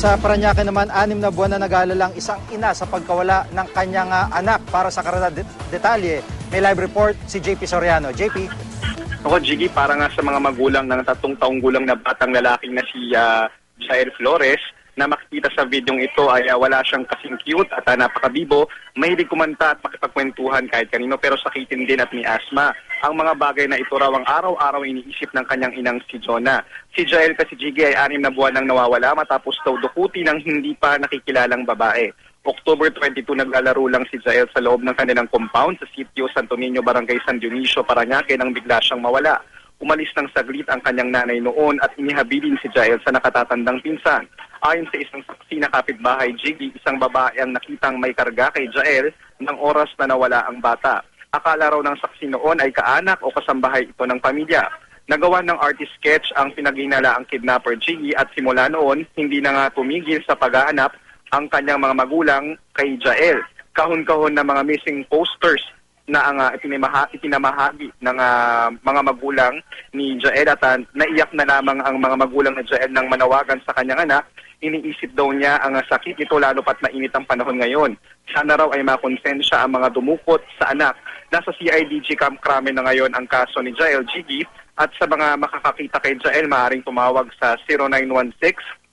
sa Paranaque naman, anim na buwan na nag-aalalang isang ina sa pagkawala ng kanyang ah, anak. Para sa karana det- detalye, may live report si JP Soriano. JP? Ako, Jiggy, para nga sa mga magulang ng tatlong taong gulang na batang lalaking na si ah, Jair Flores, na makikita sa videong ito ay ah, wala siyang kasing cute at ah, napakabibo, mahilig kumanta at makipagkwentuhan kahit kanino pero sakitin din at may asma. Ang mga bagay na ito raw ang araw-araw iniisip ng kanyang inang si Jonah. Si Jael kasi Jiggy ay anim na buwan nang nawawala matapos daw dukuti ng hindi pa nakikilalang babae. October 22 naglalaro lang si Jael sa loob ng kanilang compound sa sitio Santo Niño, Barangay San Dionisio, Parañaque nang bigla siyang mawala. Umalis ng saglit ang kanyang nanay noon at inihabilin si Jael sa nakatatandang pinsan. Ayon sa isang saksi na kapitbahay, Jiggy, isang babae ang nakitang may karga kay Jael ng oras na nawala ang bata. Akala raw ng saksi noon ay kaanak o kasambahay ito ng pamilya. Nagawa ng artist sketch ang pinaginala ang kidnapper Jiggy at simula noon, hindi na nga tumigil sa paghahanap ang kanyang mga magulang kay Jael. Kahon-kahon na mga missing posters na ang uh, itinamaha, itinamahagi ng ah, mga magulang ni Jael at ah, naiyak na lamang ang mga magulang ni Jael nang manawagan sa kanyang anak. Iniisip daw niya ang sakit nito lalo pat mainit ang panahon ngayon. Sana raw ay makonsensya ang mga dumukot sa anak. Nasa CIDG Camp Crame na ngayon ang kaso ni Jael Gigi at sa mga makakakita kay Jael maaaring tumawag sa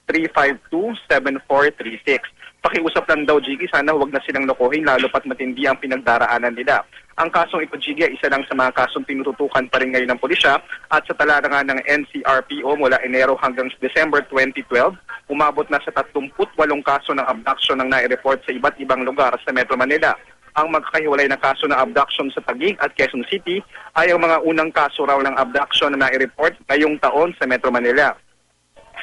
0916-352-7436. Pakiusap lang daw, Jiggy, sana huwag na silang lokohin lalo pat matindi ang pinagdaraanan nila. Ang kasong ito, Jiggy, ay isa lang sa mga kasong tinututukan pa rin ngayon ng pulisya at sa talata nga ng NCRPO mula Enero hanggang December 2012, umabot na sa 38 kaso ng abduction ng nai-report sa iba't ibang lugar sa Metro Manila. Ang magkakahiwalay na kaso ng abduction sa Taguig at Quezon City ay ang mga unang kaso raw ng abduction na nai-report ngayong taon sa Metro Manila.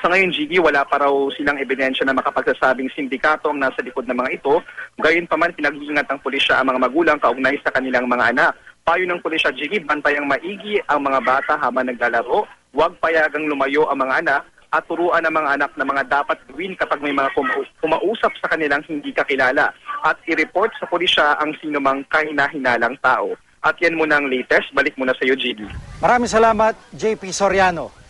Sa ngayon, Gigi, wala pa raw silang ebidensya na makapagsasabing sindikato ang nasa likod ng mga ito. Gayon pa man, pinag-iingat ng pulisya ang mga magulang kaugnay sa kanilang mga anak. Payo ng pulisya, Gigi, bantayang maigi ang mga bata habang naglalaro. Huwag payagang lumayo ang mga anak at turuan ang mga anak na mga dapat gawin kapag may mga kuma- kumausap sa kanilang hindi kakilala. At i-report sa pulisya ang sinumang kahina-hinalang tao. At yan muna ang latest. Balik muna sa iyo, Gigi. Maraming salamat, JP Soriano.